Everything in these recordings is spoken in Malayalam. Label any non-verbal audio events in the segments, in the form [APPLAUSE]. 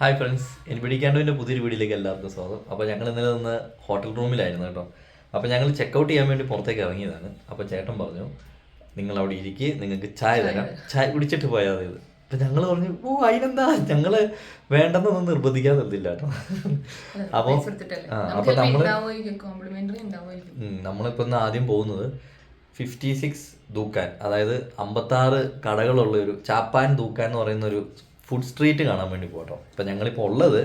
ഹായ് ഫ്രണ്ട്സ് എനിബഡി ക്യാൻഡോവിന്റെ പുതിയൊരു വീഡിയോയിലേക്ക് എല്ലാവർക്കും സ്വാഗതം. അപ്പോൾ ഞങ്ങൾ ഇന്നലെ നിന്ന് ഹോട്ടൽ റൂമിലായിരുന്നു കേട്ടോ. അപ്പോൾ ഞങ്ങൾ ചെക്കൗട്ട് ചെയ്യാൻ വേണ്ടി പുറത്തേക്ക് ഇറങ്ങിയതാണ്. അപ്പോൾ ചേട്ടൻ പറഞ്ഞു നിങ്ങൾ അവിടെ ഇരിക്കുക നിങ്ങൾക്ക് ചായ തരാം. ചായ കുടിച്ചിട്ട് പോയാൽ മതി. അപ്പം ഞങ്ങൾ പറഞ്ഞു ഓ അതിനെന്താ? ഞങ്ങൾ വേണ്ടെന്നൊന്നും നിർബന്ധിക്കാൻ നിർത്തില്ല കേട്ടോ. അപ്പോൾ ആ അപ്പോൾ നമ്മൾ നമ്മളിപ്പോൾ ഇന്ന് ആദ്യം പോകുന്നത് ഫിഫ്റ്റി സിക്സ് ദൂക്കാൻ അതായത് അമ്പത്താറ് കടകളുള്ള ഒരു ചാപ്പാൻ ദൂക്കാൻ എന്ന് പറയുന്ന ഒരു ഫുഡ് സ്ട്രീറ്റ് കാണാൻ വേണ്ടി പോകട്ടോ. അപ്പം ഞങ്ങളിപ്പോൾ ഉള്ളത്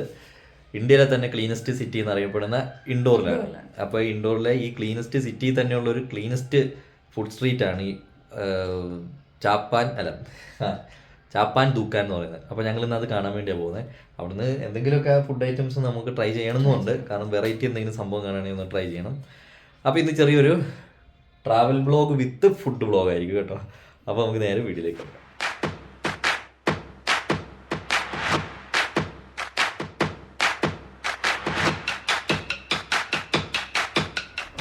ഇന്ത്യയിലെ തന്നെ ക്ലീനസ്റ്റ് സിറ്റി എന്ന് എന്നറിയപ്പെടുന്ന ഇൻഡോറിലാണ്. അപ്പോൾ ഇൻഡോറിലെ ഈ ക്ലീനസ്റ്റ് സിറ്റി തന്നെയുള്ള ഒരു ക്ലീനസ്റ്റ് ഫുഡ് സ്ട്രീറ്റ് ആണ് ഈ ചാപ്പാൻ അല്ല ചാപ്പാൻ ദൂക്കാൻ എന്ന് പറയുന്നത്. അപ്പോൾ ഞങ്ങൾ ഇന്ന് അത് കാണാൻ വേണ്ടിയാണ് പോകുന്നത് അവിടുന്ന് എന്തെങ്കിലുമൊക്കെ ഫുഡ് ഐറ്റംസ് നമുക്ക് ട്രൈ ചെയ്യണമെന്നുണ്ട്. കാരണം വെറൈറ്റി എന്തെങ്കിലും സംഭവം കാണുകയാണെങ്കിൽ ഒന്ന് ട്രൈ ചെയ്യണം. അപ്പോൾ ഇന്ന് ചെറിയൊരു travel blog with food blog ആയിരിക്കും കേട്ടോ. അപ്പോൾ നമുക്ക് നേരെ വീട്ടിലേക്ക്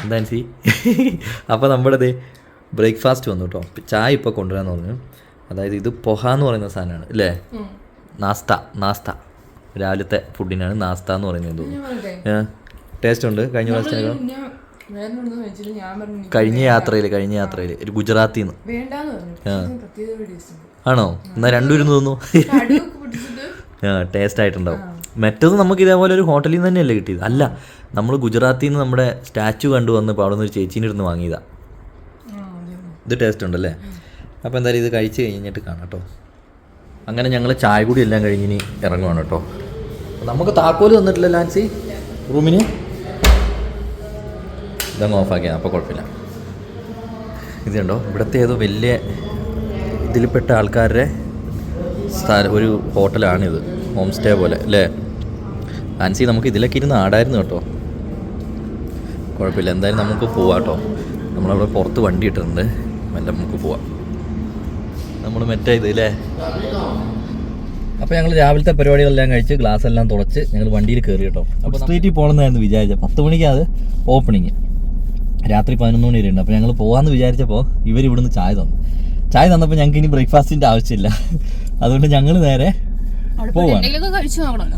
പോകാം എന്താ സി? അപ്പോൾ നമ്മുടെ ദേ ബ്രേക്ക്ഫാസ്റ്റ് വന്നു കേട്ടോ ചായ ഇപ്പോൾ കൊണ്ടുവരാന്ന് പറഞ്ഞു. അതായത് ഇത് പൊഹ എന്ന് പറയുന്ന സാധനമാണ് അല്ലേ നാസ്ത നാസ്ത. രാവിലത്തെ ഫുഡിനാണ് നാസ്ത എന്ന് പറയുന്നത് തോന്നുന്നു. ടേസ്റ്റ് ഉണ്ട് കഴിഞ്ഞ പ്രാവശ്യം കഴിഞ്ഞ യാത്രയിൽ കഴിഞ്ഞ യാത്രയിൽ ഒരു ഗുജറാത്തിൽ നിന്ന് ആണോ? എന്നാൽ രണ്ടുപേരും തോന്നുന്നു ആ ടേസ്റ്റ് ആയിട്ടുണ്ടാവും. മറ്റത് നമുക്ക് ഇതേപോലെ ഒരു ഹോട്ടലിൽ നിന്ന് തന്നെയല്ലേ കിട്ടിയത്? അല്ല നമ്മൾ ഗുജറാത്തിൽ നിന്ന് നമ്മുടെ സ്റ്റാച്ചു കണ്ടു വന്ന് അവിടെ നിന്ന് ഒരു ചേച്ചീന്റെ അടുത്ത് വാങ്ങിയതാ. ഇത് ടേസ്റ്റ് ഉണ്ടല്ലേ? അപ്പോൾ എന്തായാലും ഇത് കഴിച്ച് കഴിഞ്ഞിട്ട് കാണാം കേട്ടോ അങ്ങനെ ഞങ്ങൾ ചായ കൂടി എല്ലാം കഴിഞ്ഞ് ഇനി ഇറങ്ങുവാണ് കേട്ടോ നമുക്ക് താക്കോൽ തന്നിട്ടില്ല ലാൻസി? റൂമിന്? ഇതങ്ങ് ഓഫാക്കിയാൽ അപ്പോൾ കുഴപ്പമില്ല. ഇത് കണ്ടോ? ഇവിടുത്തെ ഏതോ വലിയ ഇതിൽപ്പെട്ട ആൾക്കാരുടെ സ്ഥല ഒരു ഹോട്ടലാണിത്. ഹോം സ്റ്റേ പോലെ അല്ലേ? ആൻസി നമുക്ക് ഇതിലൊക്കെ ഇരുന്ന് ആടായിരുന്നു കേട്ടോ. കുഴപ്പമില്ല എന്തായാലും നമുക്ക് പോവാം കേട്ടോ. നമ്മളവിടെ പുറത്ത് വണ്ടി ഇട്ടിട്ടുണ്ട്. മെല്ലെ നമുക്ക് പോവാം. നമ്മൾ മറ്റേ ഇത് അല്ലേ അപ്പോൾ ഞങ്ങൾ രാവിലത്തെ പരിപാടികളെല്ലാം കഴിച്ച് ഗ്ലാസ് എല്ലാം തുടച്ച് ഞങ്ങൾ വണ്ടിയിൽ കയറി കേട്ടോ. അപ്പോൾ സ്ട്രീറ്റിൽ പോകണമെന്നായിരുന്നു വിചാരിച്ചത്. പത്ത് മണിക്ക് അത് ഓപ്പണിങ് രാത്രി പതിനൊന്ന് മണി വരെയുണ്ട് അപ്പോൾ ഞങ്ങൾ പോകാമെന്ന് വിചാരിച്ചപ്പോൾ ഇവർ ഇവിടുന്ന് ചായ തന്നു. ചായ തന്നപ്പോൾ ഞങ്ങൾക്ക് ഇനി ബ്രേക്ക്ഫാസ്റ്റിന്റെ ആവശ്യമില്ല. അതുകൊണ്ട് ഞങ്ങൾ നേരെ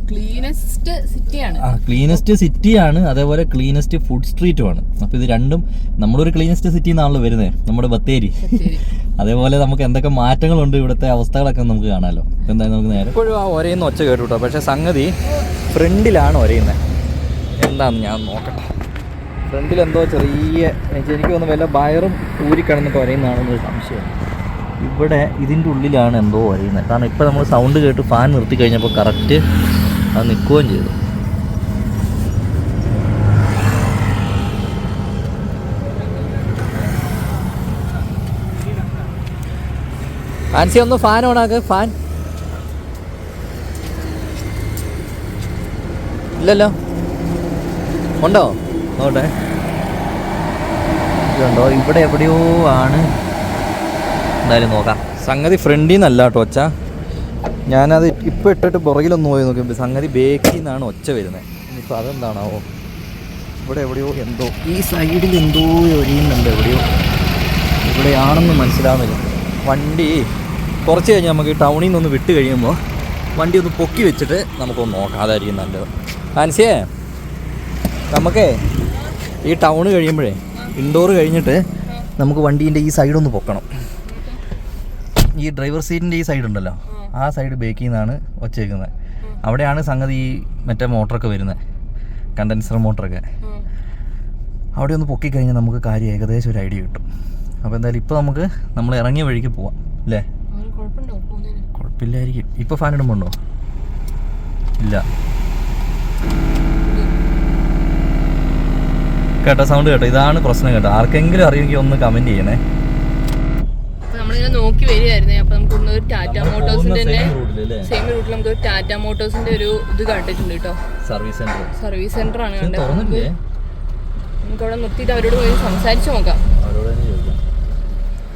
ക്ലീനസ്റ്റ് സിറ്റിയാണ് ആ ക്ലീനസ്റ്റ് സിറ്റിയാണ് അതേപോലെ ക്ലീനസ്റ്റ് ഫുഡ് സ്ട്രീറ്റും ആണ്. അപ്പൊ ഇത് രണ്ടും നമ്മളൊരു ക്ലീനസ്റ്റ് സിറ്റി എന്നാണല്ലോ വരുന്നത് നമ്മുടെ ബത്തേരി. [LAUGHS] അതേപോലെ നമുക്ക് എന്തൊക്കെ മാറ്റങ്ങളുണ്ട് ഇവിടുത്തെ അവസ്ഥകളൊക്കെ നമുക്ക് കാണാമല്ലോ എന്തായാലും നമുക്ക് നേരെ. ഇപ്പോഴും ആ ഒരേന്ന് ഒച്ച കേട്ടു കേട്ടോ പക്ഷേ സംഗതി ഫ്രണ്ടിലാണ് ഒരയുന്നത് എന്താന്ന് ഞാൻ നോക്കട്ടെ. ഫ്രണ്ടിൽ എന്തോ ചെറിയ എനിക്ക് തോന്നുന്നു വല്ല വയറും ഊരിക്കിടന്നിട്ട് ഒരയുന്നതാണെന്നൊരു സംശയം. ഇവിടെ ഇതിന്റെ ഉള്ളിലാണ് എന്തോ അറിയുന്നത് കാരണം ഇപ്പോൾ നമ്മൾ സൗണ്ട് കേട്ട് ഫാൻ നിർത്തി കഴിഞ്ഞപ്പോൾ കറക്റ്റ് അത് നിൽക്കുകയും ചെയ്തു. ഫാൻസി ഒന്ന് ഫാൻ ഓണാക്ക് ഫാൻ ഇല്ലല്ലോ. ഉണ്ടോ? നോട്ടെ ഇതുണ്ടോ? ഇവിടെ എവിടെയോ ആണ്. എന്തായാലും നോക്കാം. സംഗതി ഫ്രണ്ടിൽ നിന്നല്ല കേട്ടോ ഒച്ച. ഞാനത് ഇപ്പോൾ ഇട്ടിട്ട് പുറകിലൊന്ന് പോയി നോക്കിയപ്പോൾ സംഗതി ബേക്കിൽ നിന്നാണ് ഒച്ച വരുന്നത് ഇനിയിപ്പോൾ അതെന്താണാവോ? ഇവിടെ എവിടെയോ എന്തോ ഈ സൈഡിൽ എന്തോ ഒരിയുന്നുണ്ട് എവിടെയോ. ഇവിടെയാണെന്ന് മനസ്സിലാവുന്നില്ല. വണ്ടി കുറച്ച് കഴിഞ്ഞ് നമുക്ക് ടൗണിൽ നിന്നൊന്ന് വിട്ട് കഴിയുമ്പോൾ വണ്ടി ഒന്ന് പൊക്കി വെച്ചിട്ട് നമുക്കൊന്ന് നോക്കാം. അതായിരിക്കും നല്ലത്. ആൻസിയേ നമുക്കേ ഈ ടൗൺ കഴിയുമ്പോഴേ ഇൻഡോർ കഴിഞ്ഞിട്ട് നമുക്ക് വണ്ടീന്റെ ഈ സൈഡൊന്ന് പൊക്കണം. ഈ ഡ്രൈവർ സീറ്റിന്റെ ഈ സൈഡ് ഉണ്ടല്ലോ ആ സൈഡ് ബേക്കിൽ നിന്നാണ് വച്ചേക്കുന്നത്. അവിടെയാണ് സംഗതി ഈ മറ്റേ മോട്ടറൊക്കെ വരുന്നത് കണ്ടൻസർ മോട്ടറൊക്കെ. അവിടെ ഒന്ന് പൊക്കി കഴിഞ്ഞാൽ നമുക്ക് കാര്യം ഏകദേശം ഒരു ഐഡിയ കിട്ടും. അപ്പോൾ എന്തായാലും ഇപ്പോൾ നമുക്ക് നമ്മൾ ഇറങ്ങിയ വഴിക്ക് പോവാം അല്ലേ? കുഴപ്പമില്ലായിരിക്കും. ഇപ്പോൾ ഫാൻ ഇടുമ്പോണ്ടോ? ഇല്ല. കേട്ടോ സൗണ്ട് കേട്ടോ. ഇതാണ് പ്രശ്നം കേട്ടോ. ആർക്കെങ്കിലും അറിയുമെങ്കിൽ ഒന്ന് കമന്റ് ചെയ്യണേ. നമ്മളിങ്ങനെ നോക്കി വരികയായിരുന്നേ. അപ്പൊ നമുക്ക് ഇന്ന് ഒരു ടാറ്റ മോട്ടോഴ്സിന്റെ തന്നെ സെയിം റൂട്ടിൽ നമുക്ക് ഒരു ടാറ്റ മോട്ടോഴ്സിന്റെ ഒരു ഇത് കണ്ടിട്ടുണ്ട് കേട്ടോ. സർവീസ് സെന്റർ സർവീസ് സെന്റർ ആണ് കണ്ടത്. നമുക്ക് അവിടെ നിർത്തിയിട്ട് അവരോട് പോയി സംസാരിച്ചു നോക്കാം.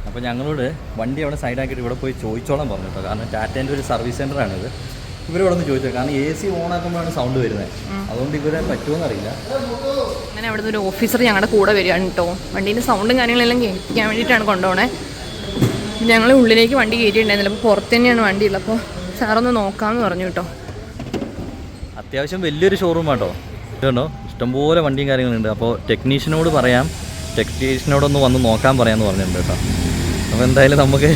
അപ്പോൾ ഞങ്ങളോട് വണ്ടി അവിടെ സൈഡാക്കിയിട്ട് ഇവിടെ പോയി ചോദിച്ചോളാൻ പറഞ്ഞു കേട്ടോ. കാരണം ടാറ്റേന്റെ ഒരു സർവീസ് സെന്ററാണിത് ഇവരോട് ഒന്ന് ചോദിച്ചത്. കാരണം എ സി ഓൺ ആക്കുമ്പോഴാണ് സൗണ്ട് വരുന്നത്. അതുകൊണ്ട് ഇവരെ പറ്റുമോ അറിയില്ല. അങ്ങനെ അവിടെ ഒരു ഓഫീസർ ഞങ്ങളുടെ കൂടെ വരികയാണ് കേട്ടോ. വണ്ടീന്റെ സൗണ്ടും കാര്യങ്ങളെല്ലാം കേൾപ്പിക്കാൻ വേണ്ടിയിട്ടാണ് കൊണ്ടുപോണേ. ഞങ്ങൾ ഉള്ളിലേക്ക് വണ്ടി കയറ്റിയിട്ടുണ്ടായിരുന്നില്ല. അപ്പോൾ പുറത്ത് തന്നെയാണ് വണ്ടി ഉള്ളത് അപ്പോൾ സാറൊന്ന് നോക്കാമെന്ന് പറഞ്ഞു കേട്ടോ. അത്യാവശ്യം വലിയൊരു ഷോറൂം ആട്ടോ. കേട്ടോ ഇഷ്ടംപോലെ വണ്ടിയും കാര്യങ്ങളുണ്ട്. അപ്പോൾ ടെക്നീഷ്യനോട് പറയാം. ടെക്നീഷ്യനോടൊന്ന് വന്ന് നോക്കാൻ പറയാമെന്ന് പറഞ്ഞിട്ടുണ്ട് കേട്ടോ. അപ്പോൾ എന്തായാലും നമുക്ക്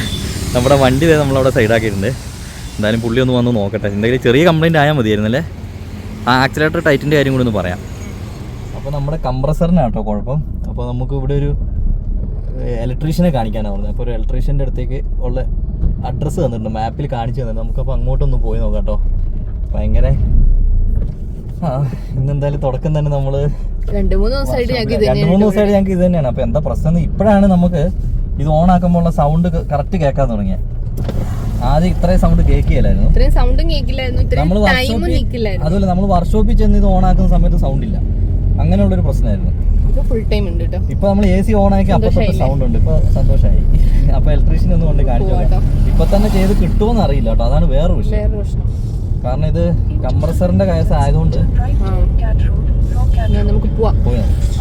നമ്മുടെ വണ്ടി വരെ നമ്മളവിടെ സൈഡാക്കിയിട്ടുണ്ട് എന്തായാലും പുള്ളി ഒന്ന് വന്ന് നോക്കട്ടെ. എന്തെങ്കിലും ചെറിയ കംപ്ലയിന്റ് ആയാൽ മതിയായിരുന്നല്ലേ ആ ആക്സിലേറ്റർ ടൈറ്റിന്റെ കാര്യം കൂടി ഒന്ന് പറയാം. അപ്പോൾ നമ്മുടെ കംപ്രസറിനാണ് കേട്ടോ കുഴപ്പം. അപ്പോൾ നമുക്ക് ഇവിടെ ഒരു ഇലക്ട്രീഷ്യനെ കാണിക്കാനാണ് പറഞ്ഞത് അപ്പോൾ ഒരു ഇലക്ട്രീഷ്യന്റെ അടുത്തേക്ക് ഉള്ള അഡ്രസ്സ് തന്നിട്ടുണ്ട്. മാപ്പിൽ കാണിച്ചു തന്നെ നമുക്കപ്പോൾ അങ്ങോട്ടൊന്ന് പോയി നോക്കാം കേട്ടോ ഭയങ്കര ആ ഇന്നെന്തായാലും തുടക്കം തന്നെ നമ്മൾ രണ്ട് മൂന്ന് ദിവസമായിട്ട് ഞങ്ങൾക്ക് ഇത് തന്നെയാണ് അപ്പോൾ എന്താ പ്രശ്നം? ഇപ്പോഴാണ് നമുക്ക് ഇത് ഓൺ ആക്കുമ്പോൾ ഉള്ള സൗണ്ട് കറക്റ്റ് കേൾക്കാൻ തുടങ്ങിയത് ആദ്യം ഇത്രയും സൗണ്ട് കേൾക്കുകയില്ലായിരുന്നു. ഇത്രയും സൗണ്ടും കേൾക്കില്ലായിരുന്നു. നമ്മൾ വർക്ക്ഷോപ്പിൽ അതുപോലെ നമ്മൾ വർക്ക്ഷോപ്പിൽ ചെന്ന് ഇത് ഓൺ ആക്കുന്ന സമയത്ത് സൗണ്ട് ഇല്ല. അങ്ങനെയുള്ളൊരു പ്രശ്നമായിരുന്നു. ഫുൾ ടൈം ഉണ്ട് കേട്ടോ ഇപ്പൊ നമ്മൾ എ സി ഓൺ ആക്കി അപ്പൊ സൗണ്ട് ഉണ്ട്. ഇപ്പൊ സന്തോഷമായി [LAUGHS] അപ്പൊ ഇലക്ട്രീഷ്യൻ ഒന്നും കൊണ്ട് കാണിച്ചു. ഇപ്പൊ തന്നെ ചെയ്ത് കിട്ടുമോന്ന് അറിയില്ല കേട്ടോ അതാണ് വേറെ വിഷയം. കാരണം ഇത് കംപ്രസറിന്റെ കേസ് ആയതുകൊണ്ട് നമുക്ക് പോവാം.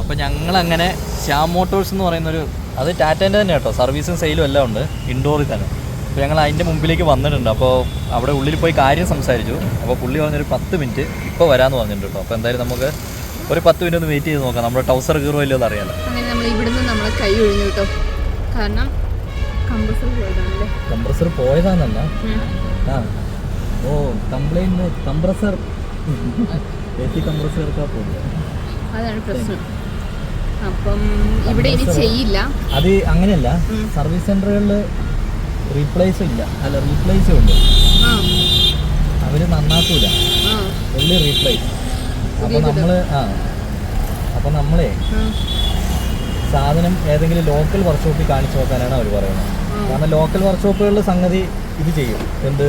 അപ്പൊ ഞങ്ങൾ അങ്ങനെ ശ്യാം മോട്ടോഴ്സ് എന്ന് പറയുന്ന ഒരു അത് ടാറ്റേന്റെ തന്നെ കേട്ടോ സർവീസും സെയിലും എല്ലാം ഉണ്ട്. ഇൻഡോറിൽ തന്നെ. അപ്പോൾ ഞങ്ങൾ അതിന്റെ മുമ്പിലേക്ക് വന്നിട്ടുണ്ട്. അപ്പോൾ അവിടെ ഉള്ളിൽ പോയി കാര്യം സംസാരിച്ചു. അപ്പോൾ പുള്ളി പറഞ്ഞൊരു പത്ത് മിനിറ്റ് ഇപ്പോൾ വരാമെന്ന് പറഞ്ഞിട്ടുണ്ട് കേട്ടോ അപ്പോൾ എന്തായാലും നമുക്ക് ഒരു പത്ത് മിനിറ്റ് ഒന്ന് വെയിറ്റ് ചെയ്ത് നോക്കാം. നമ്മുടെ ടൗസർ കീറോ എന്ന് അറിയാലോ. അങ്ങനെ നമ്മൾ ഇവിടുന്ന് നമ്മൾ കൈ ഒഴിഞ്ഞു കേട്ടോ. കാരണം കമ്പ്രസർ പോയതാണല്ലേ? കംപ്രസർ പോയതാണെന്നല്ല ആ. ഓ കംപ്ലൈന്റ് കംപ്രസർ എത്തി കംപ്രസർ അതാണ് പ്രശ്നം. അപ്പം ഇവിടെ ഇനി ചെയ്യില്ല. അത് അങ്ങനെയല്ല. സർവീസ് സെന്ററുകളിൽ റീപ്ലേസ് ഇല്ല. അല്ല റീപ്ലേസും ഉണ്ട്. അവർ നന്നാക്കൂല. റീപ്ലേസ് അപ്പോൾ പുതിയത് ആ. അപ്പോൾ നമ്മളെ സാധനം ഏതെങ്കിലും ലോക്കൽ വർക്ക്ഷോപ്പിൽ കാണിച്ചു നോക്കാനാണ് അവർ പറയുന്നത്. കാരണം ലോക്കൽ വർക്ക്ഷോപ്പുകളിൽ സംഗതി ഇത് ചെയ്യും. എന്ത്?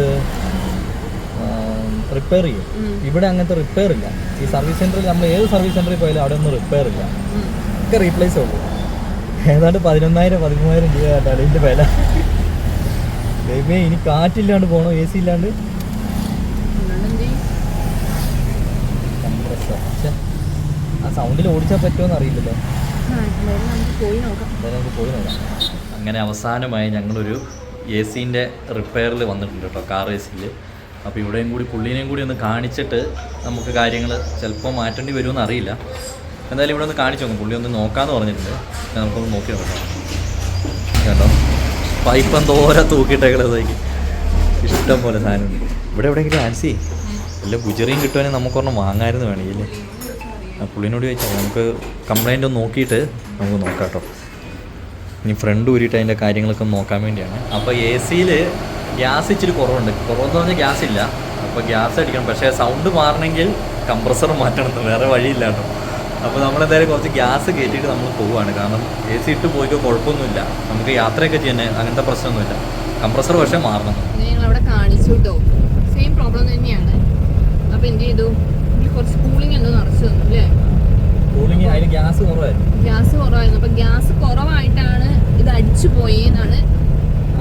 റിപ്പയർ ചെയ്യും. ഇവിടെ അങ്ങനത്തെ റിപ്പയർ ഇല്ല. ഈ സർവീസ് സെന്ററിൽ നമ്മൾ ഏത് സർവീസ് സെന്ററിൽ പോയാലും അവിടെ ഒന്നും റിപ്പയർ ഇല്ല. ഒക്കെ റീപ്ലേസ് ഉള്ളൂ ഏതാണ്ട് പതിനൊന്നായിരം പതിമൂവായിരം രൂപ കേട്ടാണ് ഇതിന്റെ വില. ദൈവമേ ഇനി കാറ്റില്ലാണ്ട് പോകണം എ സി ഇല്ലാണ്ട് അതുകൊണ്ട് എന്ത് ചെയ്യും? കംപ്രസർ പക്ഷേ ആ സൗണ്ടിൽ ഓടിച്ചാൽ പറ്റുമോ അറിയില്ലല്ലോ. നമുക്ക് പോയി നോക്കാം. അങ്ങനെ അവസാനമായി ഞങ്ങളൊരു എ സീന്റെ റിപ്പയറിൽ വന്നിട്ടുണ്ട് കേട്ടോ കാർ എ സിയിൽ അപ്പോൾ ഇവിടെയും കൂടി പുള്ളീനെയും കൂടി ഒന്ന് കാണിച്ചിട്ട് നമുക്ക് കാര്യങ്ങൾ ചിലപ്പോൾ മാറ്റേണ്ടി വരുമെന്ന് അറിയില്ല. എന്തായാലും ഇവിടെ ഒന്ന് കാണിച്ചു നോക്കും. പുള്ളി ഒന്ന് നോക്കാമെന്ന് പറഞ്ഞിട്ടുണ്ട്. നമുക്കൊന്ന് നോക്കി നോക്കാം കേട്ടോ? പൈപ്പ് എന്തോരം തൂക്കിയിട്ടേക്കണതേക്ക് ഇഷ്ടം പോലെ സാധനമുണ്ട്. ഇവിടെ എവിടെയെങ്കിലും ആൻസി? വല്ല ഗുജറിയും കിട്ടുവാണെങ്കിൽ നമുക്കൊരെണ്ണം വാങ്ങാമായിരുന്നു വേണമെങ്കിൽ. പുള്ളിനോട് ചോദിച്ചാൽ നമുക്ക് കംപ്ലൈന്റ് ഒന്ന് നോക്കിയിട്ട് നമുക്ക് നോക്കാം കേട്ടോ. ഇനി ഫ്രണ്ട് ഊരിയിട്ട് അതിന്റെ കാര്യങ്ങളൊക്കെ നോക്കാൻ വേണ്ടിയാണ്. അപ്പോൾ എ സിയിൽ ഗ്യാസ് ഇച്ചിരി കുറവുണ്ട്. കുറവെന്ന് പറഞ്ഞാൽ ഗ്യാസ് ഇല്ല. അപ്പോൾ ഗ്യാസ് അടിക്കണം. പക്ഷേ സൗണ്ട് മാറണമെങ്കിൽ കംപ്രസർ മാറ്റണം. വേറെ വഴിയില്ല കേട്ടോ. അപ്പോൾ നമ്മളെന്തായാലും കുറച്ച് ഗ്യാസ് കയറ്റിയിട്ട് നമ്മൾ പോവുകയാണ്. കാരണം എ സി ഇട്ട് പോയിക്കോ കുഴപ്പമൊന്നുമില്ല. നമുക്ക് യാത്രയൊക്കെ ചെയ്യാൻ അങ്ങനത്തെ പ്രശ്നമൊന്നുമില്ല. കംപ്രസർ പക്ഷേ മാറണം. സെയിം പ്രോബ്ലം തന്നെയാണ്. അപ്പോൾ എന്ത് ചെയ്തു കുറച്ച് കൂളിംഗ് എന്തോ നിറച്ച് തന്നു അല്ലേ? കൂളിങ് അതിൽ ഗ്യാസ് കുറവായിരുന്നു ഗ്യാസ് കുറവായിരുന്നു. അപ്പൊ ഗ്യാസ് കുറവായിട്ടാണ് ഇത് അടിച്ചു പോയെന്നാണ്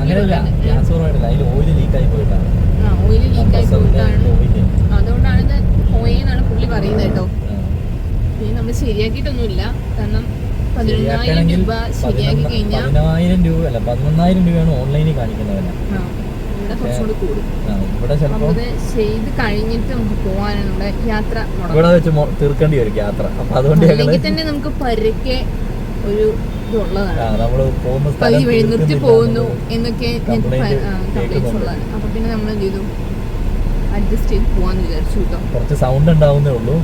അങ്ങനെയല്ല. ഗ്യാസ് കുറവായിട്ടില്ല. അതിൽ ഓയിൽ ലീക്കായി പോയിട്ടാണ് ആ ഓയിൽ ലീക്കായി കംപ്രസറിന്റെ പോയിട്ടാണ്. അതുകൊണ്ടാണ് ഇത് പോയെന്നാണ് പുള്ളി പറയുന്നത് കേട്ടോ. ഇനി നമ്മൾ ശരിയാക്കിയിട്ടൊന്നുമില്ല. കാരണം പതിനൊന്നായിരം രൂപ ശരിയാക്കി കഴിഞ്ഞാൽ പതിനായിരം രൂപ അല്ല പതിനൊന്നായിരം രൂപയാണ് ഓൺലൈനിൽ കാണിക്കുന്നത് കുറച്ചുകൂടി കൂടും. ആ, ഇവിടെ ചിലപ്പോൾ നമുക്കത് ചെയ്ത് കഴിഞ്ഞിട്ട് നമുക്ക് യാത്ര ഇവിടെ വെച്ച് തീർക്കേണ്ടി വരും യാത്ര. അപ്പൊ അതുകൊണ്ട് അല്ലെങ്കിൽ തന്നെ നമുക്ക് പരക്കെ ഒരു പകുതി വഴി നിർത്തി പോകുന്നു എന്നൊക്കെ. ഉള്ളതാണ് അപ്പൊ പിന്നെ നമ്മൾ എന്ത് ചെയ്തു? അഡ്ജസ്റ്റ് ചെയ്ത് പോവാന്ന് വിചാരിച്ചു കേട്ടോ. കുറച്ച് സൗണ്ട് ഉണ്ടാവുന്നേ ഉള്ളൂ.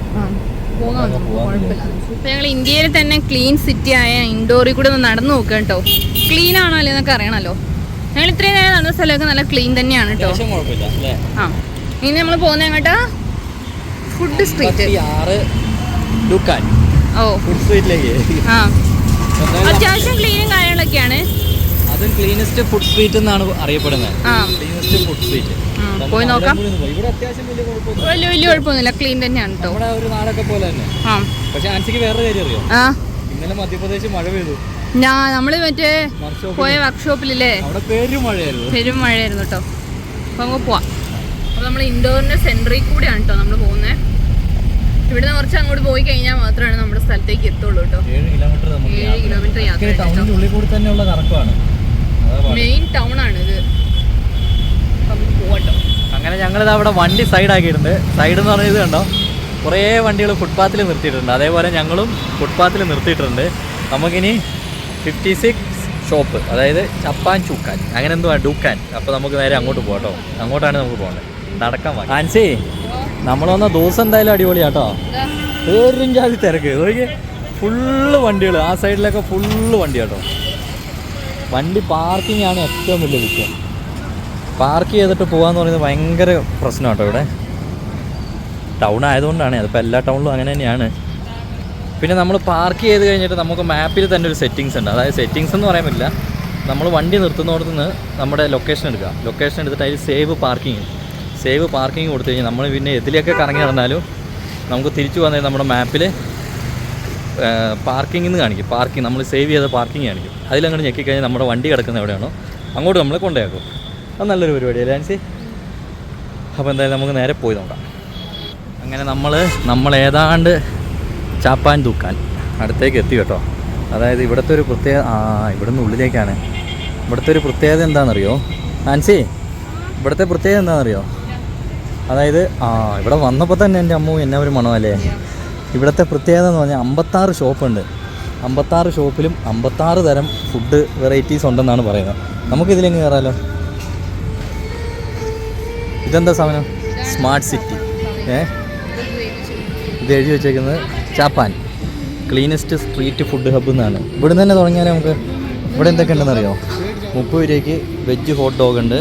ഞങ്ങൾ ഇന്ത്യയിൽ തന്നെ ക്ലീൻ സിറ്റി ആയ ഇൻഡോറിൽ കൂടെ ഒന്ന് നടന്നു നോക്കാം കേട്ടോ. ക്ലീൻ ആണോ അല്ലേ എന്നൊക്കെ അറിയണല്ലോ ഞങ്ങൾ ഇത്രയും നടന്ന സ്ഥലമൊക്കെ നല്ല ക്ലീൻ തന്നെയാണ് കേട്ടോ ആ. ഇനി നമ്മൾ പോകുന്ന എങ്ങോട്ടാ? ഫുഡ് സ്ട്രീറ്റ് ഓ. ഫുഡ് സ്ട്രീറ്റിലേക്ക് ആ. അത്യാവശ്യം ക്ലീനും കാര്യങ്ങളൊക്കെയാണ്. അതും ക്ലീനസ്റ്റ് ഫുഡ് സ്ട്രീറ്റ് എന്നാണ് അറിയപ്പെടുന്നത്. ക്ലീനസ്റ്റ് ഫുഡ് സ്ട്രീറ്റ് പോയി നോക്കാം. ഇവിടെ അത്യാവശ്യം വലിയ വലിയ വലിയ കുഴപ്പമൊന്നുമില്ല. ക്ലീൻ തന്നെയാണ് കേട്ടോ നമ്മുടെ ഒരു നാടൊക്കെ പോലെ തന്നെ. ആ. പക്ഷെ ആൻസിക്ക് വേറെ കാര്യം അറിയോ? ഇന്നലെ മധ്യപ്രദേശ് മഴ പെയ്തു. ഞാൻ നമ്മൾ മറ്റേ പോയ വർക്ക്ഷോപ്പിലില്ലേ? അവിടെ പേരും മഴയായിരുന്നു. പെരും മഴയായിരുന്നു കേട്ടോ. അപ്പൊ അങ്ങ് പോവാം. അപ്പൊ നമ്മൾ ഇൻഡോറിന്റെ സെന്ററിൽ കൂടെയാണ് കേട്ടോ നമ്മൾ പോകുന്നത് ഇവിടുന്ന് കുറച്ച് അങ്ങോട്ട് പോയി കഴിഞ്ഞാൽ മാത്രമാണ് നമ്മുടെ സ്ഥലത്തേക്ക് എത്തുള്ളൂ കേട്ടോ. ഏഴ് കിലോമീറ്റർ നമുക്ക് യാത്ര. മെയിൻ ടൗൺ ആണ് ഇത് നമുക്ക് അങ്ങനെ ഞങ്ങളിത് അവിടെ വണ്ടി സൈഡാക്കിയിട്ടുണ്ട്. സൈഡ് എന്ന് പറഞ്ഞത് കണ്ടോ? കുറേ വണ്ടികൾ ഫുട്പാത്തിൽ നിർത്തിയിട്ടുണ്ട്. അതേപോലെ ഞങ്ങളും ഫുട്പാത്തിൽ നിർത്തിയിട്ടുണ്ട്. നമുക്കിനി ഫിഫ്റ്റി സിക്സ് ഷോപ്പ് അതായത് ചപ്പാൻ ചുക്കാൻ. അങ്ങനെ എന്തോ ഡൂക്കാൻ. അപ്പോൾ നമുക്ക് നേരെ അങ്ങോട്ട് പോകാം കേട്ടോ. അങ്ങോട്ടാണ് നമുക്ക് പോകേണ്ടത് നടക്കാൻ വാ. ആൻസി നമ്മൾ വന്ന ദിവസം എന്തായാലും അടിപൊളിയാട്ടോ. ഏറും ജാതി തിരക്ക്. നോക്കി ഫുള്ള് വണ്ടികൾ ആ സൈഡിലൊക്കെ ഫുള്ള് വണ്ടി കേട്ടോ വണ്ടി പാർക്കിംഗ് ആണ് ഏറ്റവും വലിയ വിഷയം. പാർക്ക് ചെയ്തിട്ട് പോകാന്ന് പറയുന്നത് ഭയങ്കര പ്രശ്നം കേട്ടോ ഇവിടെ. ടൗൺ ആയതുകൊണ്ടാണ്. അതിപ്പോൾ എല്ലാ ടൗണിലും അങ്ങനെ തന്നെയാണ്. പിന്നെ നമ്മൾ പാർക്ക് ചെയ്ത് കഴിഞ്ഞിട്ട് നമുക്ക് മാപ്പിൽ തന്നെ ഒരു സെറ്റിങ്സ് ഉണ്ട്. അതായത് സെറ്റിങ്സ് എന്ന് പറയാൻ പറ്റില്ല. നമ്മൾ വണ്ടി നിർത്തുന്നിടത്ത് നിന്ന് നമ്മുടെ ലൊക്കേഷൻ എടുക്കുക. ലൊക്കേഷൻ എടുത്തിട്ട് അതിൽ സേവ് പാർക്കിംഗ് സേവ് പാർക്കിംഗ് കൊടുത്തു കഴിഞ്ഞാൽ നമ്മൾ പിന്നെ എതിലൊക്കെ കറങ്ങി നടന്നാലും നമുക്ക് തിരിച്ചു വന്നാൽ നമ്മുടെ മാപ്പിൽ പാർക്കിംഗ് എന്ന് കാണിക്കും. പാർക്കിംഗ് നമ്മൾ സേവ് ചെയ്ത പാർക്കിംഗ് കാണിക്കും. അതിലങ്ങോട്ട് ഞെക്കിക്കഴിഞ്ഞാൽ നമ്മുടെ വണ്ടി കിടക്കുന്ന എവിടെയാണോ അങ്ങോട്ട് നമ്മൾ കൊണ്ടുപോയാക്കും. അത് നല്ലൊരു പരിപാടിയല്ലേ ആൻസി അപ്പോൾ എന്തായാലും നമുക്ക് നേരെ പോയി നോക്കാം. അങ്ങനെ നമ്മൾ നമ്മൾ ഏതാണ്ട് ചാപ്പാൻ തൂക്കാൻ അടുത്തേക്ക് എത്തി കേട്ടോ. അതായത് ഇവിടുത്തെ ഒരു പ്രത്യേക ആ ഇവിടുന്ന് ഉള്ളിലേക്കാണ്. ഇവിടുത്തെ ഒരു പ്രത്യേകത എന്താണെന്നറിയോ? ആൻസി ഇവിടുത്തെ പ്രത്യേകത എന്താണെന്നറിയോ? അതായത് ആ ഇവിടെ വന്നപ്പോൾ തന്നെ എന്റെ അമ്മ എന്നെ ഒരു മണമല്ലേ? ഇവിടുത്തെ പ്രത്യേകത എന്ന് പറഞ്ഞാൽ അമ്പത്താറ് ഷോപ്പുണ്ട്. അമ്പത്താറ് ഷോപ്പിലും അമ്പത്താറ് തരം ഫുഡ് വെറൈറ്റീസ് ഉണ്ടെന്നാണ് പറയുന്നത്. നമുക്കിതിലെങ്ങ് കയറാലോ? ഇതെന്താ സാധനം? Smart city. ഏ? ഇത് എഴുതി വെച്ചേക്കുന്നത് Chappan cleanest street food hub എന്നാണ്. ഇവിടെ നിന്ന് തന്നെ തുടങ്ങിയാലേ നമുക്ക് ഇവിടെ എന്തൊക്കെ ഉണ്ടെന്ന് അറിയോ? മുപ്പത് രൂപയ്ക്ക് വെജ് ഹോട്ട് ഡോഗ് ഉണ്ട്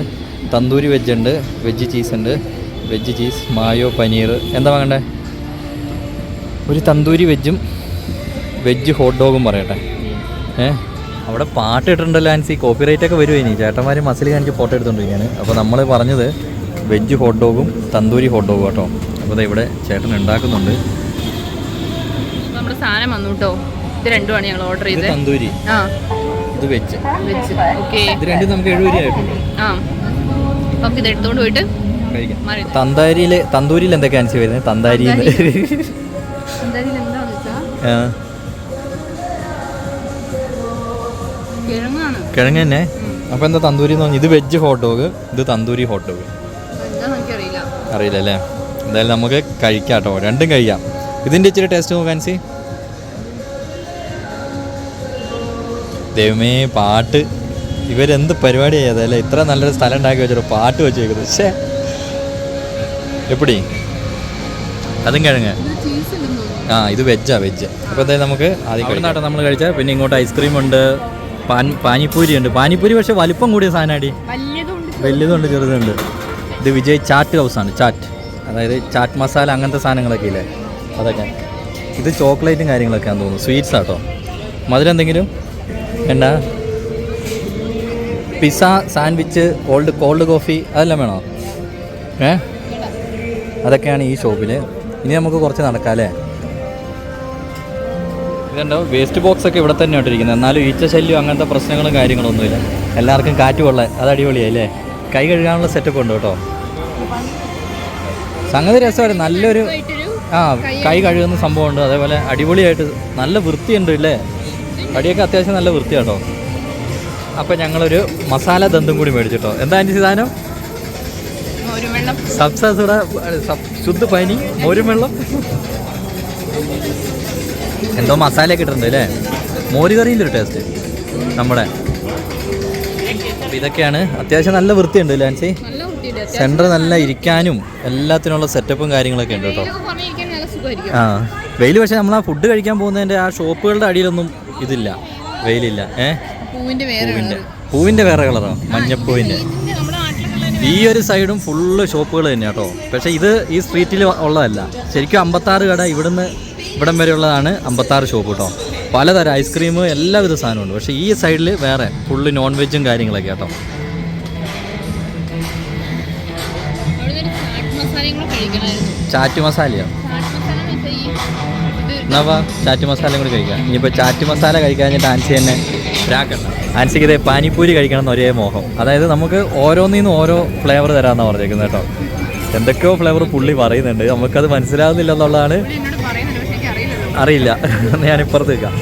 തന്തൂരി വെജ് ഉണ്ട് വെജ് ചീസ് ഉണ്ട് വെജ് ചീസ് മായോ പനീർ എന്താ വാങ്ങണ്ടേ? ഒരു തന്തൂരി വെജും വെജ് ഹോട്ട് ഡോഗും പറയട്ടെ. ഏ? അവിടെ പാട്ട് ഇട്ടിട്ടുണ്ടല്ലോ ആൻസി. കോപ്പിറൈറ്റ് ഒക്കെ വരുമോ ഇനി. ചേട്ടന്മാർ മസിൽ കാണിച്ച് ഫോട്ടോ എടുത്തുകൊണ്ടിരിക്കുകയാണ് അപ്പോൾ നമ്മൾ പറഞ്ഞത് വെജ് ഹോട്ട് ഡോഗും തന്തൂരി ഹോട്ട് ഡോഗും കേട്ടോ അപ്പോൾ ഇവിടെ ചേട്ടൻ ഉണ്ടാക്കുന്നുണ്ട്. സാധനം വന്നു കേട്ടോ ഇത് രണ്ടുമാണ് ഞങ്ങൾ ഓർഡർ ചെയ്തത്. തന്തൂരി. ആ. ഇത് വെച്ച്. വെച്ച്. ഓക്കെ ഇത് രണ്ടും നമുക്ക് എഴുപത് രൂപ ആ. നമുക്ക് ഇത് എടുത്തോണ്ട് പോയിട്ട് തന്താരിയിൽ തന്തൂരിയിൽ എന്തൊക്കെ ആൻസി വരുന്നത്? തന്താരി കിഴങ്ങ് തന്നെ. അപ്പൊ എന്താ തന്തൂരി എന്ന് പറഞ്ഞാൽ ഇത് വെജ് ഹോട്ട് ഡോഗ് ഇത് തന്തൂരി ഹോട്ട് ഡോഗ് അറിയില്ല അല്ലേ? എന്തായാലും നമുക്ക് കഴിക്കാം കേട്ടോ രണ്ടും കഴിക്കാം. ഇതിന്റെ ഇച്ചിരി ടേസ്റ്റ് നോക്കാൻ സി ദൈവമേ പാട്ട്. ഇവരെന്ത് പരിപാടി ചെയ്തല്ലേ ഇത്ര നല്ലൊരു സ്ഥലം ഉണ്ടാക്കി വെച്ചിട്ട് പാട്ട് വെച്ച് വെക്കുന്നത് പക്ഷേ എപ്പിടി? അതും കിഴങ്ങ്. ആ ഇത് വെജാ വെജ് അപ്പോൾ എന്തായാലും നമുക്ക് ആദ്യം നാട്ടെ നമ്മൾ കഴിച്ചാൽ പിന്നെ ഇങ്ങോട്ട് ഐസ്ക്രീം ഉണ്ട് പാൻ പാനിപ്പൂരി ഉണ്ട്. പാനിപ്പൂരി പക്ഷെ വലിപ്പം കൂടിയ സാധനമാടി. വലിയതുണ്ട് വലിയതുണ്ട് ചെറുതുണ്ട്. ഇത് വിജയ് ചാറ്റ് ഹൗസാണ് ചാറ്റ്. അതായത് ചാറ്റ് മസാല അങ്ങനത്തെ സാധനങ്ങളൊക്കെ ഇല്ലേ? അതൊക്കെ. ഇത് ചോക്ലേറ്റും കാര്യങ്ങളൊക്കെയാണെന്ന് തോന്നുന്നു. സ്വീറ്റ്സ് ആട്ടോ മധുരം എന്തെങ്കിലും? വേണ്ട pizza sandwich old cold coffee അതെല്ലാം വേണോ? ഏ? അതൊക്കെയാണ് ഈ ഷോപ്പിൽ ഇനി നമുക്ക് കുറച്ച് നടക്കാം അല്ലേ ഇതുണ്ടോ വേസ്റ്റ് ബോക്സ് ഒക്കെ ഇവിടെ തന്നെ ഇട്ടിരിക്കുന്നത്. എന്നാലും ഈച്ച ശല്യം അങ്ങനത്തെ പ്രശ്നങ്ങളും കാര്യങ്ങളൊന്നുമില്ല. എല്ലാവർക്കും കാറ്റ് കൊള്ളാൻ അത് അടിപൊളിയായി അല്ലേ കൈ കഴുകാനുള്ള സെറ്റപ്പ് ഉണ്ട് കേട്ടോ. സംഗതി രസമായിരുന്നു. നല്ലൊരു ആ കൈ കഴുകുന്ന സംഭവമുണ്ട്. അതേപോലെ അടിപൊളിയായിട്ട് നല്ല വൃത്തിയുണ്ട് ഇല്ലേ? അടിയൊക്കെ അത്യാവശ്യം നല്ല വൃത്തിയാട്ടോ. അപ്പം ഞങ്ങളൊരു മസാല ദന്തും കൂടി മേടിച്ചിട്ടോ. എന്താ അതിന്റെ സാധനം? ശുദ്ധ പനി മോരും വെള്ളം എന്തോ മസാല ഇട്ടിട്ടുണ്ട് അല്ലേ? മോര് കറിയിന്റെ ഒരു ടേസ്റ്റ് നമ്മുടെ. ഇതൊക്കെയാണ്. അത്യാവശ്യം നല്ല വൃത്തിയുണ്ട് ലാൻസി സെന്റർ നല്ല ഇരിക്കാനും എല്ലാത്തിനുള്ള സെറ്റപ്പും കാര്യങ്ങളൊക്കെ ഉണ്ട് കേട്ടോ. ആ. വെയിൽ പക്ഷേ നമ്മൾ ആ ഫുഡ് കഴിക്കാൻ പോകുന്നതിന്റെ ആ ഷോപ്പുകളുടെ അടിയിലൊന്നും ഇതില്ല വെയിലില്ല. ഏ? പൂവിന്റെ വേറെ പൂവിന്റെ പൂവിന്റെ വേറെ കളറോ മഞ്ഞപ്പൂവിന്റെ ഈ ഒരു സൈഡും ഫുള്ള് ഷോപ്പുകൾ തന്നെ കേട്ടോ പക്ഷേ ഇത് ഈ സ്ട്രീറ്റിൽ ഉള്ളതല്ല. ശരിക്കും അമ്പത്താറ് കട ഇവിടുന്ന് ഇവിടം വരെയുള്ളതാണ് അമ്പത്താറ് ഷോപ്പ് കേട്ടോ പലതരം ഐസ്ക്രീം എല്ലാവിധ ഉണ്ട് പക്ഷേ ഈ സൈഡിൽ വേറെ ഫുള്ള് നോൺ വെജും കാര്യങ്ങളൊക്കെ കേട്ടോ ചാറ്റ് മസാലയോ? എന്ന് ചാറ്റ് മസാലയും കൂടി കഴിക്കാം. ഇനിയിപ്പോൾ ചാറ്റ് മസാല കഴിക്കാഞ്ഞിട്ട് ആൻസി തന്നെ രാക്കണ്ട ആൻസിക്ക് ഇതേ പാനിപ്പൂരി കഴിക്കണം എന്ന് ഒരേ മോഹം. അതായത് നമുക്ക് ഓരോന്നിൽ നിന്നും ഓരോ ഫ്ലേവർ തരാമെന്നാണ് പറഞ്ഞേക്കുന്നത് കേട്ടോ. എന്തൊക്കെയോ ഫ്ലേവർ പുള്ളി പറയുന്നുണ്ട്. നമുക്കത് മനസ്സിലാവുന്നില്ല എന്നുള്ളതാണ് അറിയില്ല. ഞാൻ ഇപ്പുറത്ത് നിൽക്കാം.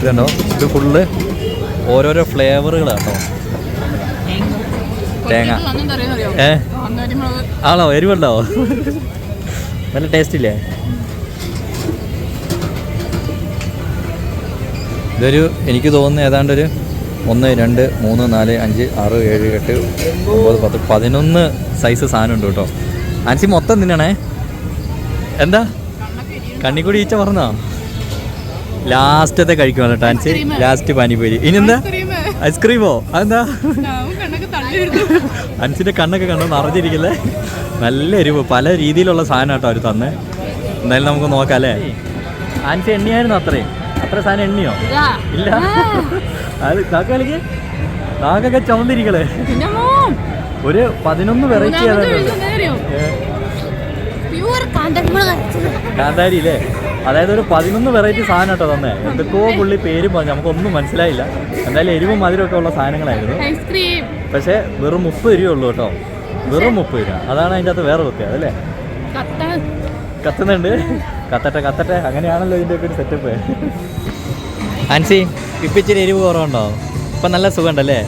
ഇതുണ്ടോ ഇത് ഫുള്ള് ഓരോരോ ഫ്ലേവറുകൾ കേട്ടോ. തേങ്ങ. ഏ? ആണോ? എരിവുണ്ടാവോ? നല്ല ടേസ്റ്റ് ഇല്ലേ? ഇതൊരു എനിക്ക് തോന്നുന്നു ഏതാണ്ട് ഒരു ഒന്ന് രണ്ട് മൂന്ന് നാല് അഞ്ച് ആറ് ഏഴ് എട്ട് ഒമ്പത് പത്ത് പതിനൊന്ന് സൈസ് സാധനം ഉണ്ട് കേട്ടോ. ആൻസി മൊത്തം തിന്നണേ? എന്താ? കണ്ണിക്കൂടി ഈച്ച പറഞ്ഞോ ലാസ്റ്റത്തെ കഴിക്കുവാണ് കേട്ടോ ആൻസി. ലാസ്റ്റ് പാനിപ്പൂരി. ഇനി എന്താ? ഐസ്ക്രീമോ അതെന്താ? അൻസിന്റെ കണ്ണൊക്കെ കണ്ടോ? നിറഞ്ഞിരിക്കില്ലേ നല്ല എരിവ്. പല രീതിയിലുള്ള സാധനം കേട്ടോ അവർ തന്നെ. എന്തായാലും നമുക്ക് നോക്കാം അല്ലേ? ആൻസി എണ്ണിയായിരുന്നു അത്രയും? അത്ര സാധനം എണ്ണിയോ? ഇല്ല. അത് കാക്കാലിക്ക് നാക്കൊക്കെ ചവന്തിരിക്കളെ ഒരു പതിനൊന്ന് വെറൈറ്റി കാന്താരി അല്ലേ അതായത് ഒരു പതിനൊന്ന് വെറൈറ്റി സാധനം കേട്ടോ തന്നെ. എന്തൊക്കെയോ പുള്ളി പേരും പറഞ്ഞു. നമുക്കൊന്നും മനസ്സിലായില്ല. എന്തായാലും എരിവും മധുരമൊക്കെ ഉള്ള സാധനങ്ങളായിരുന്നു. പക്ഷേ വെറും മുപ്പത് രൂപ ഉള്ളൂ കേട്ടോ. വെറും മുപ്പത് രൂപ. അതാണ് അതിന്റെ അകത്ത് വേറെ പ്രത്യേകത അല്ലേ കത്ത കത്തുന്നുണ്ട്. കത്തട്ടെ കത്തട്ടെ. അങ്ങനെയാണല്ലോ ഇതിന്റെ ഒക്കെ ഒരു സെറ്റപ്പ് ആൻസി ഇപ്പിച്ചിരി എരിവ് കുറവുണ്ടോ? ഇപ്പം നല്ല സുഖമുണ്ടല്ലേ?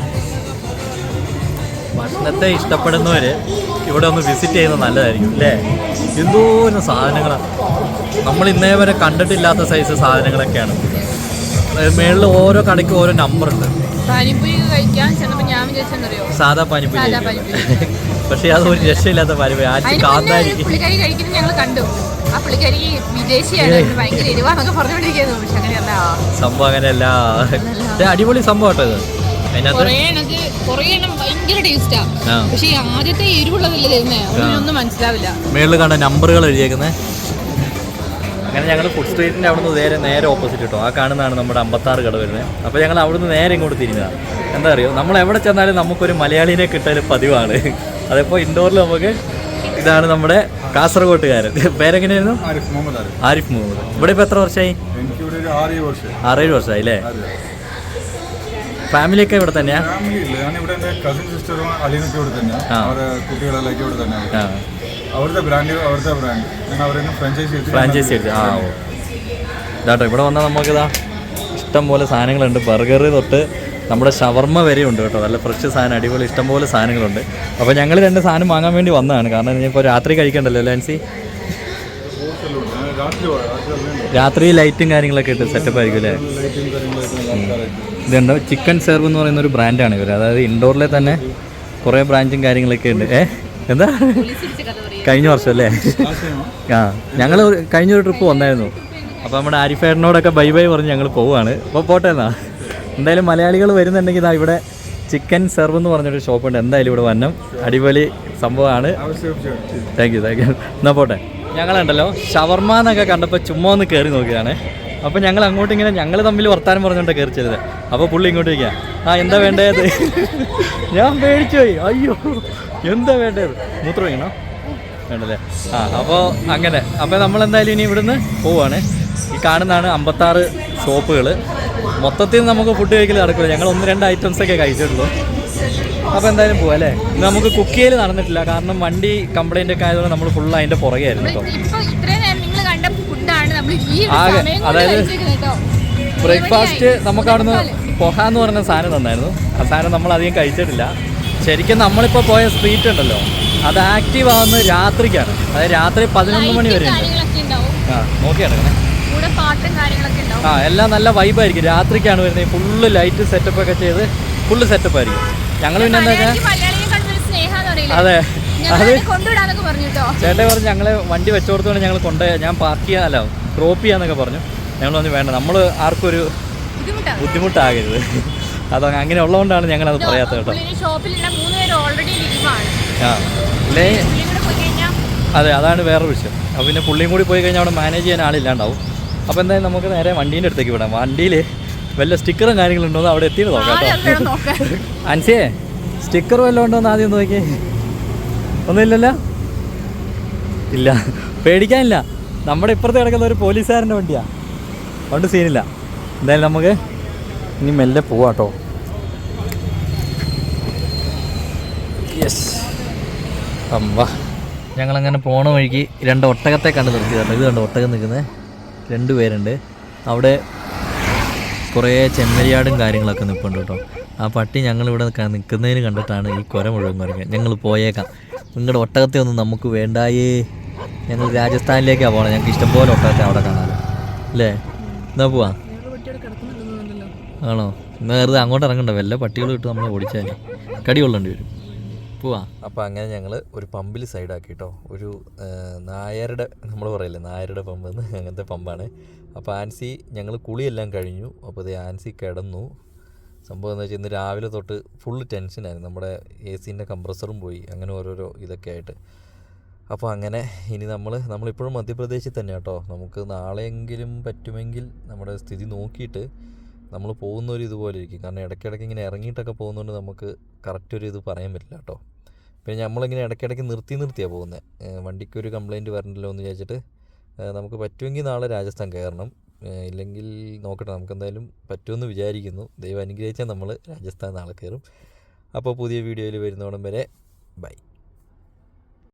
ഭക്ഷണത്തെ ഇഷ്ടപ്പെടുന്നവർ ഇവിടെ ഒന്ന് വിസിറ്റ് ചെയ്യുന്നത് നല്ലതായിരിക്കും അല്ലേ? എന്തോരം സാധനങ്ങളാണ് നമ്മൾ ഇന്നേ വരെ കണ്ടിട്ടില്ലാത്ത സൈസ് സാധനങ്ങളൊക്കെയാണ്. മേളിൽ ഓരോ കടയ്ക്കും ഓരോ നമ്പറുണ്ട് പാനിപ്പൂരി കഴിക്കാൻ ഞാൻ വിചാരിച്ചെന്നറിയോ സാധാ പാനിപ്പൂരി സാധാ ആയിരിക്കും. [LAUGHS] പക്ഷേ അത് ഒരു രക്ഷയില്ലാത്ത പാനിപ്പൂരി. ആൻസി അതിന് കാന്താരി ഒരു പുള്ളിക്കാരി കഴിക്കുന്നത് ഞങ്ങൾ കണ്ടു. ആ പുള്ളിക്കാരി വിദേശിയാണ്. അതിന് ഭയങ്കര എരിവാന്നൊക്കെ പറഞ്ഞുകൊണ്ടിരിക്കുന്നു. പക്ഷെ അങ്ങനെയല്ല. സംഭവം അങ്ങനെയല്ല. അടിപൊളി സംഭവം കേട്ടോ ഇത്. അതിനകത്ത് കുറേ എണ്ണക്ക് കുറേ എണ്ണം ഭയങ്കര ടേസ്റ്റാ ആ. പക്ഷെ ആദ്യത്തെ എരിവുള്ളതല്ലേ തരുന്നേ ഒന്നും മനസ്സിലാവില്ല. മേളിൽ കണ്ട നമ്പറുകൾ എഴുതിയേക്കുന്നത് അങ്ങനെ ഞങ്ങൾ ഫുഡ് സ്ട്രീറ്റിന്റെ അവിടുന്ന് നേരെ നേരെ ഓപ്പോസിറ്റ് കിട്ടും ആ കാണുന്നതാണ് നമ്മുടെ അമ്പത്താറ് കട വരുന്നത്. അപ്പോൾ ഞങ്ങൾ അവിടുന്ന് നേരെ ഇങ്ങോട്ട് തിരിഞ്ഞതാണ് എന്താ അറിയോ? നമ്മൾ എവിടെ ചെന്നാലും നമുക്കൊരു മലയാളിനെ കിട്ടൽ പതിവാണ്. അതിപ്പോൾ ഇൻഡോറിൽ നമുക്ക് ഇതാണ് നമ്മുടെ കാസർഗോട്ടുകാരൻ. പേരെങ്ങനെയായിരുന്നു? ആരിഫ് മുഹമ്മദ് ആരിഫ്. ആരിഫ് മുഹമ്മദ്. ഇവിടെ ഇപ്പോൾ എത്ര വർഷമായി ആറേഴ് വർഷമായി അല്ലേ? അതെ ഫാമിലിയൊക്കെ ഇവിടെ തന്നെയാ? ഫാമിലി ഇല്ല. ഞാൻ ഇവിടെ എന്റെ കസിൻ സിസ്റ്ററും അളിയനൊക്കെ ഇവിടെ തന്നെയാണ് കുട്ടികളെല്ലാം ഇവിടെ തന്നെയാണ് അവിടുത്തെ ബ്രാൻഡ് അവിടുത്തെ ബ്രാൻഡ് ഞാൻ അവരെ ഫ്രാഞ്ചൈസി ഫ്രാഞ്ചൈസി എടുത്ത് ആ ഓ. ഇതാട്ടോ ഇവിടെ വന്നാൽ നമുക്കിതാ ഇഷ്ടം പോലെ സാധനങ്ങളുണ്ട്. ബർഗർ തൊട്ട് നമ്മുടെ ഷവർമ്മ വരെ ഉണ്ട് കേട്ടോ. നല്ല ഫ്രഷ് സാധനം അടിപൊളി ഇഷ്ടം പോലെ സാധനങ്ങളുണ്ട്. അപ്പോൾ ഞങ്ങൾ രണ്ട് സാധനം വാങ്ങാൻ വേണ്ടി വന്നതാണ്. കാരണം ഇനിയിപ്പോൾ രാത്രി കഴിക്കണ്ടല്ലോ ലാൻസി രാത്രി ലൈറ്റും കാര്യങ്ങളൊക്കെ ഇട്ട് സെറ്റപ്പ് ആയിരിക്കും അല്ലേ? ഇതുണ്ടോ ചിക്കൻ സെർവ് എന്ന് പറയുന്ന ഒരു ബ്രാൻഡാണ് ഇവർ അതായത് ഇൻഡോറിലെ തന്നെ കുറേ ബ്രാഞ്ചും കാര്യങ്ങളൊക്കെ ഉണ്ട്. ഏ? എന്താ? കഴിഞ്ഞ വർഷം അല്ലേ? ആ ഞങ്ങൾ കഴിഞ്ഞൊരു ട്രിപ്പ് വന്നായിരുന്നു. അപ്പോൾ നമ്മുടെ ആരിഫേറിനോടൊക്കെ ബൈ ബൈ പറഞ്ഞ് ഞങ്ങൾ പോവുകയാണ് അപ്പോൾ പോട്ടെ എന്നാ. എന്തായാലും മലയാളികൾ വരുന്നുണ്ടെങ്കിൽ ഇതാ ഇവിടെ ചിക്കൻ സെർവ് എന്ന് പറഞ്ഞൊരു ഷോപ്പുണ്ട്. എന്തായാലും ഇവിടെ വന്നം അടിപൊളി സംഭവമാണ്. താങ്ക് യു താങ്ക് യു എന്നാൽ പോട്ടെ. ഞങ്ങളുണ്ടല്ലോ ഷവർമ എന്നൊക്കെ കണ്ടപ്പോൾ ചുമ്മാ ഒന്ന് കയറി നോക്കിയതാണ്. അപ്പോൾ ഞങ്ങൾ അങ്ങോട്ട് ഇങ്ങനെ ഞങ്ങൾ തമ്മിൽ വർത്താനം പറഞ്ഞുകൊണ്ട് കയറി ചെയ്തത് അപ്പോൾ പുള്ളി ഇങ്ങോട്ട് ഇരിക്കുക ആ എന്താ വേണ്ടത്? ഞാൻ പേടിച്ചോയി അയ്യോ എന്താ വേണ്ടത്? മൂത്രം വീണോ വേണ്ടല്ലേ? ആ അപ്പോൾ അങ്ങനെ. അപ്പോൾ നമ്മൾ എന്തായാലും ഇനി ഇവിടുന്ന് പോവാണ്. ഈ കാണുന്നതാണ് അമ്പത്താറ് ഷോപ്പുകൾ മൊത്തത്തിൽ നമുക്ക് ഫുഡ് കഴിക്കൽ നടക്കില്ല ഞങ്ങൾ ഒന്ന് രണ്ട് ഐറ്റംസ് ഒക്കെ കഴിച്ചിട്ടുള്ളൂ. അപ്പോൾ എന്തായാലും പോവാം അല്ലേ? നമുക്ക് കുക്ക് ചെയ്യൽ നടന്നിട്ടില്ല. കാരണം വണ്ടി കംപ്ലൈന്റ് ഒക്കെ ആയതുകൊണ്ട് നമ്മൾ ഫുൾ അതിന്റെ പുറകെയായിരുന്നു കേട്ടോ ഇപ്പൊ ഇത്രയും നേരം നിങ്ങൾ കണ്ട ഫുഡാണ് നമ്മൾ ഈ ഒരു ആകെ, അതായത് ബ്രേക്ക്ഫാസ്റ്റ് നമുക്കവിടുന്ന് പൊഹ എന്ന് പറഞ്ഞ സാധനം തന്നായിരുന്നു. ആ സാധനം നമ്മൾ അധികം കഴിച്ചിട്ടില്ല. ശരിക്കും നമ്മളിപ്പോൾ പോയ സ്ട്രീറ്റ് ഉണ്ടല്ലോ. അത് ആക്റ്റീവ് ആവുന്നത് രാത്രിക്കാണ്. അതായത് രാത്രി പതിനൊന്ന് മണി വരെ ആ നോക്കിയാണ് ആ എല്ലാം നല്ല വൈബായിരിക്കും രാത്രിക്കാണ് വരുന്നത്. ഫുള്ള് ലൈറ്റ് സെറ്റപ്പ് ഒക്കെ ചെയ്ത് ഫുള്ള് സെറ്റപ്പ് ആയിരിക്കും. ഞങ്ങൾ പിന്നെ എന്താ അതെ. ചേട്ടൻ പറഞ്ഞ് ഞങ്ങളെ വണ്ടി വെച്ചോടത്തോണ്ട് ഞങ്ങൾ കൊണ്ടുപോയ ഞാൻ പാർക്ക് ചെയ്യാനല്ല ഡ്രോപ്പ് ചെയ്യാന്നൊക്കെ പറഞ്ഞു. ഞങ്ങൾ പറഞ്ഞു വേണ്ട നമ്മൾ ആർക്കൊരു ബുദ്ധിമുട്ടാകരുത്. അത് അങ്ങനെ ഉള്ളതുകൊണ്ടാണ് ഞങ്ങൾ അത് പറയാത്തത് കേട്ടോ. അതെ അതാണ് വേറെ വിഷയം. അപ്പോൾ പിന്നെ പുള്ളിയും കൂടി പോയി കഴിഞ്ഞാൽ അവിടെ മാനേജ് ചെയ്യാൻ ആളില്ലാണ്ടാവും. അപ്പോൾ എന്തായാലും നമുക്ക് നേരെ വണ്ടീന്റെ അടുത്തേക്ക് വിടാം. വണ്ടിയിൽ വല്ല സ്റ്റിക്കറും കാര്യങ്ങളുണ്ടോ എന്ന് അവിടെ എത്തിയിട്ട് നോക്കാം കേട്ടോ. അൻസിയേ സ്റ്റിക്കർ വല്ലതും ഉണ്ടോ എന്ന് ആദ്യം നോക്കിയേ. ഒന്നുമില്ലല്ലോ? ഇല്ല. പേടിക്കാനില്ല. നമ്മുടെ ഇപ്പുറത്ത് കിടക്കുന്ന ഒരു പോലീസുകാരന്റെ വണ്ടിയാ. അതുകൊണ്ട് സീനില്ല. എന്തായാലും നമുക്ക് ഇനി മെല്ലെ പോവാട്ടോ. യെസ് അമ്മ. ഞങ്ങളങ്ങനെ പോണ വഴിക്ക് രണ്ട് ഒട്ടകത്തെ കണ്ട് നിർത്തിയതാണ് ഇത് കണ്ട് ഒട്ടകം നിൽക്കുന്നത്? രണ്ട് പേരുണ്ട്. അവിടെ കുറേ ചെമ്മരിയാടും കാര്യങ്ങളൊക്കെ നിൽപ്പുണ്ട് കേട്ടോ. ആ പട്ടി ഞങ്ങളിവിടെ നിൽക്കുന്നതിന് കണ്ടിട്ടാണ് ഈ കുര മുഴുവൻ കുറയ്ക്കുക ഞങ്ങൾ പോയേക്കാം. നിങ്ങളുടെ ഒട്ടകത്തെ ഒന്നും നമുക്ക് വേണ്ടായേ. ഞങ്ങൾ രാജസ്ഥാനിലേക്കാണ് പോകണം ഞങ്ങൾക്ക് ഇഷ്ടംപോലെ ഒട്ടകത്തെ അവിടെ കാണാൻ. അല്ലേ? എന്നാ പോവാ? ആണോ? എന്നാൽ വെറുതെ അങ്ങോട്ട് ഇറങ്ങണ്ട. വല്ല പട്ടികൾ കിട്ടും നമ്മളെ ഓടിച്ചാൽ കടി കൊള്ളേണ്ടി വരും. പോവാ. അപ്പോൾ അങ്ങനെ ഞങ്ങൾ ഒരു പമ്പിൽ സൈഡാക്കി കേട്ടോ ഒരു നായരുടെ നമ്മൾ പറയില്ലേ നായരുടെ പമ്പ് എന്ന് അങ്ങനത്തെ പമ്പാണ്. അപ്പോൾ ആൻസി ഞങ്ങൾ കുളിയെല്ലാം കഴിഞ്ഞു. അപ്പോൾ ഇത് ആൻസി കിടന്നു. സംഭവം എന്ന് വെച്ചാൽ ഇന്ന് രാവിലെ തൊട്ട് ഫുള്ള് ടെൻഷനായിരുന്നു നമ്മുടെ എ സീന്റെ കംപ്രസറും പോയി. അങ്ങനെ ഓരോരോ ഇതൊക്കെ ആയിട്ട്. അപ്പോൾ അങ്ങനെ ഇനി നമ്മൾ നമ്മളിപ്പോഴും മധ്യപ്രദേശിൽ തന്നെ കേട്ടോ നമുക്ക് നാളെയെങ്കിലും പറ്റുമെങ്കിൽ നമ്മുടെ സ്ഥിതി നോക്കിയിട്ട് നമ്മൾ പോകുന്ന ഒരു ഇതുപോലെ ഇരിക്കും. കാരണം ഇടയ്ക്കിടയ്ക്ക് ഇങ്ങനെ ഇറങ്ങിയിട്ടൊക്കെ പോകുന്നതുകൊണ്ട് നമുക്ക് കറക്റ്റ് ഒരു ഇത് പറയാൻ പറ്റില്ല കേട്ടോ പിന്നെ നമ്മളിങ്ങനെ ഇടയ്ക്കിടയ്ക്ക് നിർത്തി നിർത്തിയാണ് പോകുന്നത് വണ്ടിക്ക് ഒരു കംപ്ലൈന്റ് വരണ്ടല്ലോ എന്ന് വിചാരിച്ചിട്ട് നമുക്ക് പറ്റുമെങ്കിൽ നാളെ രാജസ്ഥാൻ കയറണം. ഇല്ലെങ്കിൽ നോക്കട്ടെ നമുക്കെന്തായാലും പറ്റുമെന്ന് വിചാരിക്കുന്നു. ദൈവം അനുഗ്രഹിച്ചാൽ നമ്മൾ രാജസ്ഥാൻ നാളെ കയറും. അപ്പോൾ പുതിയ വീഡിയോയിൽ വരുന്നോടം വരെ ബൈ.